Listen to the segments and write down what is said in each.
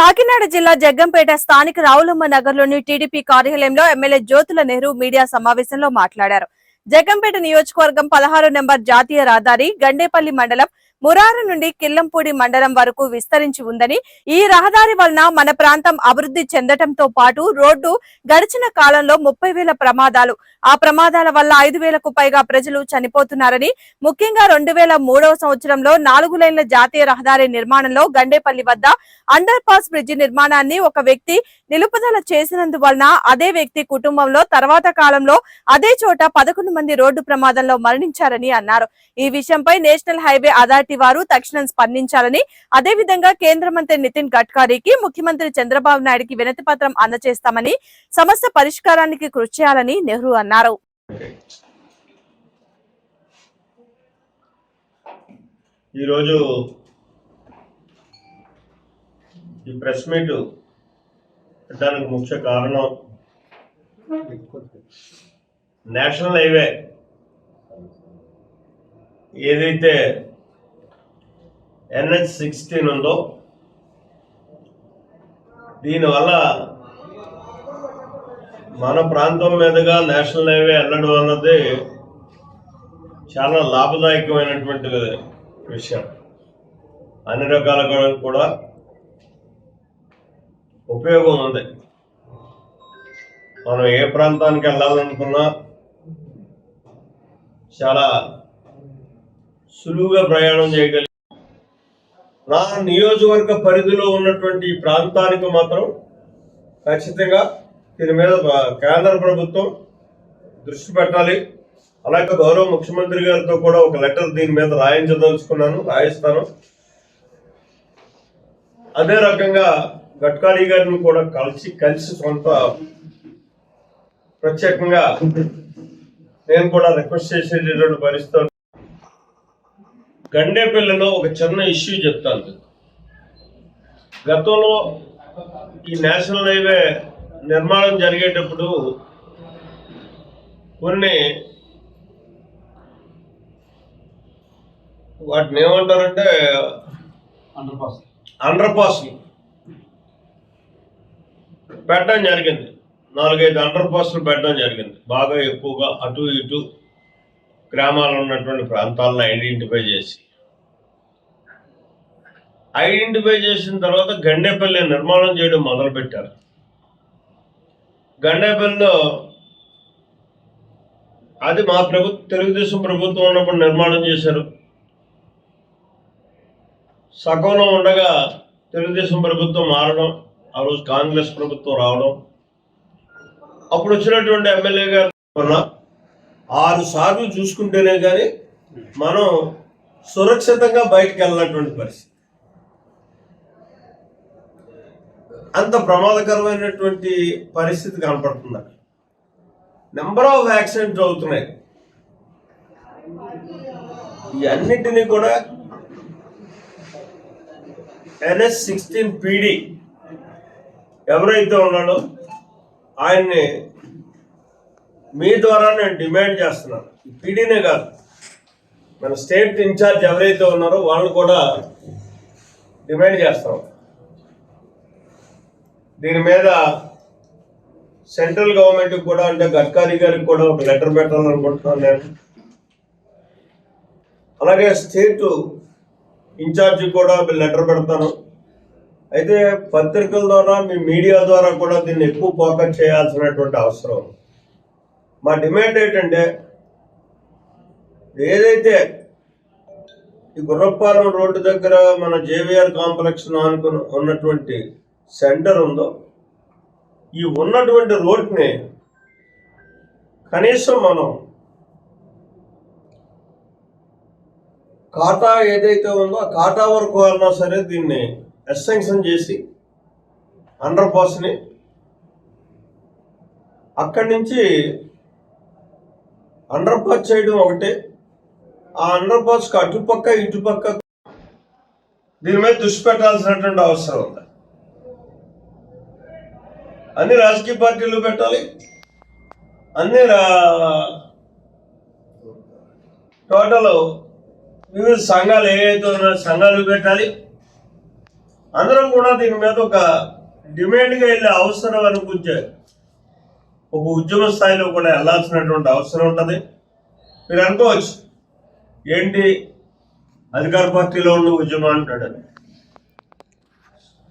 కాకినాడ జిల్లా జగ్గంపేట స్థానిక రావులమ్మ నగర్లోని టీడీపీ కార్యాలయంలో ఎమ్మెల్యే జ్యోతుల నెహ్రూ మీడియా సమావేశంలో మాట్లాడారు. జగ్గంపేట నియోజకవర్గం పదహారు నెంబర్ జాతీయ రహదారి గండేపల్లి మండలం మురారు నుండి కిల్లంపూడి మండలం వరకు విస్తరించి ఉందని ఈ రహదారి వలన మన ప్రాంతం అభివృద్ధి చెందటంతో పాటు రోడ్డు గడిచిన కాలంలో ముప్పై వేల ప్రమాదాలు. ఆ ప్రమాదాల వల్ల ఐదు వేలకు పైగా ప్రజలు చనిపోతున్నారని ముఖ్యంగా రెండు వేల మూడవ సంవత్సరంలో నాలుగు లైన్ల జాతీయ రహదారి నిర్మాణంలో గండేపల్లి వద్ద అండర్ పాస్ బ్రిడ్జి నిర్మాణాన్ని ఒక వ్యక్తి నిలుపుదల చేసినందువలన అదే వ్యక్తి కుటుంబంలో తర్వాత కాలంలో అదే చోట పదకొండు మంది రోడ్డు ప్రమాదంలో మరణించారని అన్నారు. ఈ విషయంపై నేషనల్ హైవే అథారిటీ వారు తక్షణం స్పందించాలని అదే విధంగా కేంద్ర మంత్రి నితిన్ గడ్కరీకి ముఖ్యమంత్రి చంద్రబాబు నాయుడుకి వినతి పత్రం అందజేస్తామని సమస్య పరిష్కారానికి కృషి చేయాలని నెహ్రూ అన్నారు. ఈరోజు ఈ ప్రెస్ మీట్ పెట్టడానికి ముఖ్య కారణం నేషనల్ హైవే. ఏదైతే ఎన్హెచ్ సిక్స్టీన్ ఉందో? దీనివల్ల మన ప్రాంతం మీదుగా నేషనల్ హైవే వెళ్ళడం అన్నది చాలా లాభదాయకమైనటువంటి విషయం. అన్ని రకాలుగా కూడా ఉపయోగం ఉంది. మనం ఏ ప్రాంతానికి వెళ్ళాలనుకున్నా చాలా సులువుగా ప్రయాణం చేయగలి నా నియోజకవర్గ పరిధిలో ఉన్నటువంటి ఈ ప్రాంతానికి మాత్రం ఖచ్చితంగా దీని మీద కేంద్ర ప్రభుత్వం దృష్టి పెట్టాలి. అలాగే గౌరవ ముఖ్యమంత్రి గారితో కూడా ఒక లెటర్ దీని మీద రాయించదలుచుకున్నాను రాయిస్తాను. అదే రకంగా గడ్కరీ గారిని కూడా కలిసి కలిసి సొంత ప్రత్యేకంగా నేను కూడా రిక్వెస్ట్ చేసేటటువంటి పరిస్థితి గండేపల్లిలో ఒక చిన్న ఇష్యూ చెప్తాను. గతంలో ఈ నేషనల్ హైవే నిర్మాణం జరిగేటప్పుడు కొన్ని వాటిని ఏమంటారంటే అండర్ పాస్లు పెట్టడం జరిగింది. నాలుగైదు అండర్ పాస్లు పెట్టడం జరిగింది. బాగా ఎక్కువగా అటు ఇటు గ్రామాల్లో ఉన్నటువంటి ప్రాంతాలను ఐడెంటిఫై చేసి ఐడెంటిఫై చేసిన తర్వాత గండేపల్లి నిర్మాణం చేయడం మొదలుపెట్టారు. గండేపల్లిలో అది మా ప్రభుత్వం తెలుగుదేశం ప్రభుత్వం ఉన్నప్పుడు నిర్మాణం చేశారు. సగంలో ఉండగా తెలుగుదేశం ప్రభుత్వం మారడం ఆ రోజు కాంగ్రెస్ ప్రభుత్వం రావడం. అప్పుడు వచ్చినటువంటి ఎమ్మెల్యే గారు ఆరు సార్లు చూసుకుంటేనే కానీ మనం సురక్షితంగా బయటకు వెళ్ళినటువంటి పరిస్థితి. అంత ప్రమాదకరమైనటువంటి పరిస్థితి కనపడుతుంది అక్కడ. నెంబర్ ఆఫ్ యాక్సిడెంట్స్ అవుతున్నాయి. ఇవన్నిటినీ కూడా ఎన్ఎస్ సిక్స్టీన్ పీడీ ఎవరైతే ఉన్నాడో ఆయన్ని మీ ద్వారా నేను డిమాండ్ చేస్తున్నాను. పీడీనే కాదు. మన స్టేట్ ఇన్ఛార్జ్ ఎవరైతే ఉన్నారో వాళ్ళు కూడా డిమాండ్ చేస్తాం. దీని మీద సెంట్రల్ గవర్నమెంట్కి కూడా అంటే గడ్కారీ గారికి కూడా ఒక లెటర్ పెట్టాలనుకుంటున్నాను నేను. అలాగే స్టేట్ ఇన్ఛార్జి కూడా లెటర్ పెడతాను. అయితే పత్రికల ద్వారా మీ మీడియా ద్వారా కూడా దీన్ని ఎక్కువ ఫోకస్ చేయాల్సినటువంటి అవసరం ఉంది. మా డిమాండ్ ఏంటంటే ఏదైతే ఈ గుర్రపాలెం రోడ్డు దగ్గర మన జేవిఆర్ కాంప్లెక్స్ అనుకుని ఉన్నటువంటి సెంటర్ ఉందో ఈ ఉన్నటువంటి రోడ్ని కనీసం మనం కాటా ఏదైతే ఉందో ఆ కాటా వరకు అన్నా సరే దీన్ని ఎస్సెంక్షన్ చేసి అండర్ పాస్ని అక్కడి నుంచి అండర్ పాస్ చేయడం ఒకటే. ఆ అండర్ పాస్కి అటుపక్క ఇటుపక్క దీని మీద దృష్టి పెట్టాల్సినటువంటి అవసరం ఉంది. అన్ని రాజకీయ పార్టీలు పెట్టాలి. అన్ని రా- టోటల్ వివిధ సంఘాలు ఏవైతే ఉన్నాయో సంఘాలు పెట్టాలి. అందరం కూడా దీని మీద ఒక డిమాండ్గా వెళ్ళే అవసరం అనుకుంటే ఒక ఉద్యమ స్థాయిలో కూడా వెళ్ళాల్సినటువంటి అవసరం ఉంటుంది. మీరు అనుకోవచ్చు ఏంటి అధికార పార్టీలో ఉన్న ఉద్యమం అంటాడని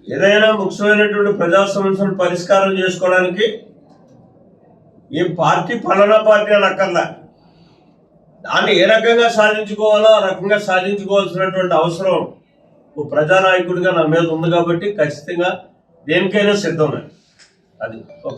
ఏదైనా ముఖ్యమైనటువంటి ప్రజా సమస్యలను పరిష్కారం చేసుకోవడానికి ఈ పార్టీ పలానా పార్టీ అని దాన్ని ఏ రకంగా సాధించుకోవాలో ఆ రకంగా సాధించుకోవాల్సినటువంటి అవసరం ఓ ప్రజానాయకుడిగా నా మీద ఉంది కాబట్టి ఖచ్చితంగా దేనికైనా సిద్ధం. అది ఓకే